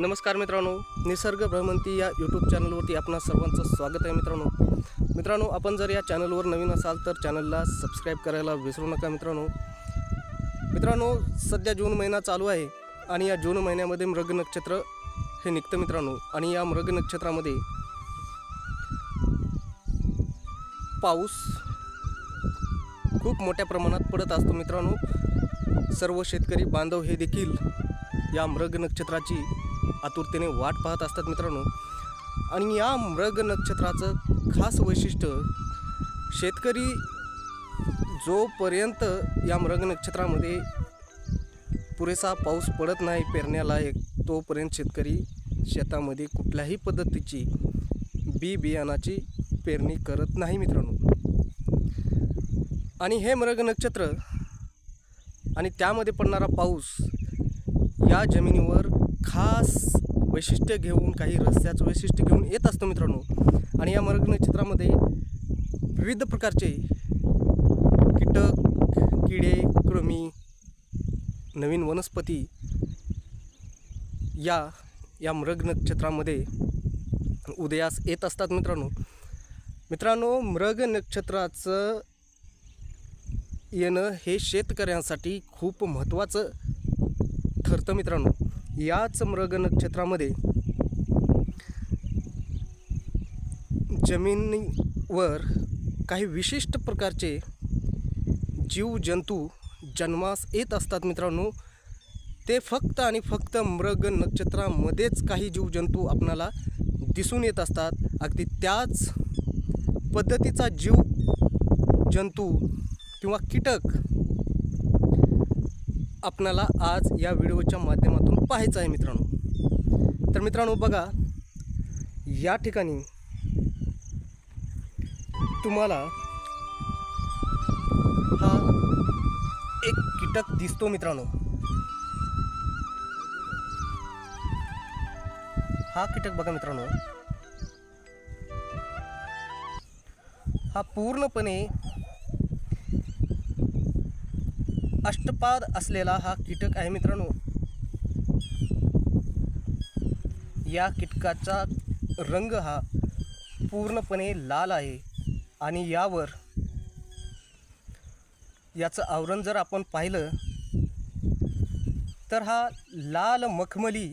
नमस्कार मित्रांनो निसर्ग भ्रमंती या यूट्यूब चॅनलवरती आपणा सर्वांचं स्वागत आहे मित्रांनो. मित्रांनो आपण जर या चॅनलवर नवीन असाल तर चॅनलला सबस्क्राईब करायला विसरू नका मित्रांनो. मित्रांनो सध्या जून महिना चालू आहे आणि या जून महिन्यामध्ये मृग नक्षत्र हे निघतं मित्रांनो. आणि या मृग नक्षत्रामध्ये पाऊस खूप मोठ्या प्रमाणात पडत असतो मित्रांनो. सर्व शेतकरी बांधव हे देखील या मृग नक्षत्राची आतुरतेने वाट पाहत असतात मित्रांनो. आणि या मृग नक्षत्राचं खास वैशिष्ट्य शेतकरी जोपर्यंत या मृग नक्षत्रामध्ये पुरेसा पाऊस पडत नाही पेरण्यालायक तोपर्यंत शेतकरी शेतामध्ये कुठल्याही पद्धतीची बी बियाणाची पेरणी करत नाही मित्रांनो. आणि हे मृग नक्षत्र आणि त्यामध्ये पडणारा पाऊस या जमिनीवर खास वैशिष्ट्य घेऊन काही रस्त्याचं वैशिष्ट्य घेऊन येत असतं मित्रांनो. आणि या मृग चित्रामध्ये विविध प्रकारचे कीटक किडे कृमी नवीन वनस्पती या या मृग नक्षत्रामध्ये उदयास येत असतात मित्रांनो. मित्रांनो मृग नक्षत्राचं येणं हे शेतकऱ्यांसाठी खूप महत्त्वाचं ठरतं मित्रांनो. याच मृग नक्षत्रामध्ये जमिनीवर काही विशिष्ट प्रकारचे जीवजंतू जन्मास येत असतात मित्रांनो. ते फक्त आणि फक्त मृग नक्षत्रामध्येच काही जीवजंतू आपणाला दिसून येत असतात. अगदी त्याच पद्धतीचा जीव जंतू किंवा कीटक आपणाला आज या व्हिडिओच्या माध्यमातून पाहायचं आहे मित्रांनो. तर मित्रांनो बघा या ठिकाणी तुम्हाला हा एक कीटक दिसतो मित्रांनो. हा कीटक बघा मित्रांनो. हा पूर्णपणे अष्टपाद असलेला हा कीटक आहे मित्रांनो. या कीटकाचा रंग हा पूर्णपणे लाल आहे आणि यावर याचं आवरण जर आपण पाहिलं तर हा लाल मखमली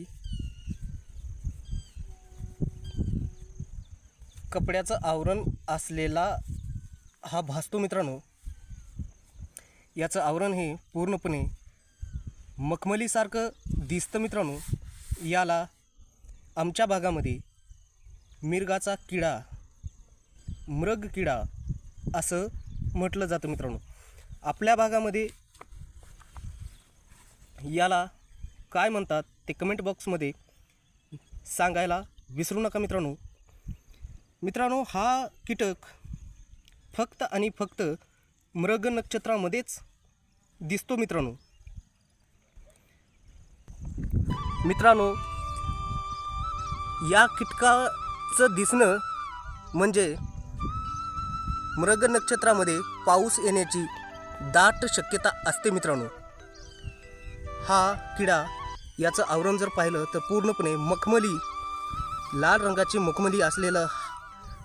कपड्याचं आवरण असलेला हा भासतो मित्रांनो. याचं आवरण हे पूर्णपणे मखमलीसारखं दिसतं मित्रांनो. याला आमच्या भागामध्ये मिरगाचा किडा मृग किडा असं म्हटलं जातं मित्रांनो. आपल्या भागामध्ये याला काय म्हणतात ते कमेंट बॉक्समध्ये सांगायला विसरू नका मित्रांनो. मित्रांनो हा कीटक फक्त आणि फक्त मृग नक्षत्रामध्येच दिसतो मित्रांनो. मित्रांनो या कीटकाचं दिसणं म्हणजे मृग नक्षत्रामध्ये पाऊस येण्याची दाट शक्यता असते मित्रांनो. हा किडा याचं आवरण जर पाहिलं तर पूर्णपणे मखमली लाल रंगाची मखमली असलेलं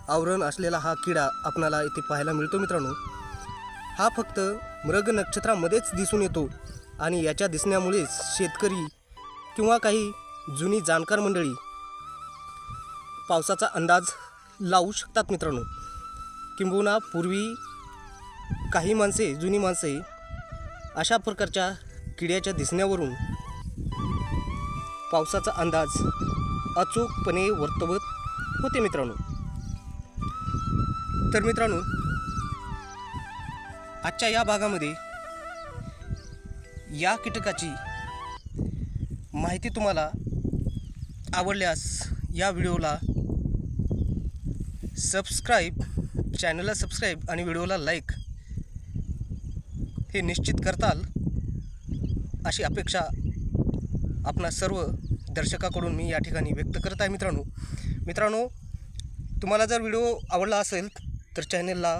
आवरण असलेला हा किडा आपणाला इथे पाहायला मिळतो मित्रांनो. हा फक्त मृग नक्षत्रामध्येच दिसून येतो आणि याच्या दिसण्यामुळेच शेतकरी किंवा काही जुनी जाणकार मंडळी पावसाचा अंदाज लावू शकतात मित्रांनो. किंबहुना पूर्वी काही माणसे जुनी माणसे अशा प्रकारच्या किड्याच्या दिसण्यावरून पावसाचा अंदाज अचूकपणे वर्तवत होते मित्रांनो. तर मित्रांनो आजच्या या भागामध्ये या कीटकाची माहिती तुम्हाला आवडल्यास या व्हिडिओला सबस्क्राईब चॅनलला सबस्क्राईब आणि व्हिडिओला लाईक हे निश्चित करताल अशी अपेक्षा आपणा सर्व दर्शकाकडून मी या ठिकाणी व्यक्त करत आहे मित्रांनो. मित्रांनो तुम्हाला जर व्हिडिओ आवडला असेल तर चॅनलला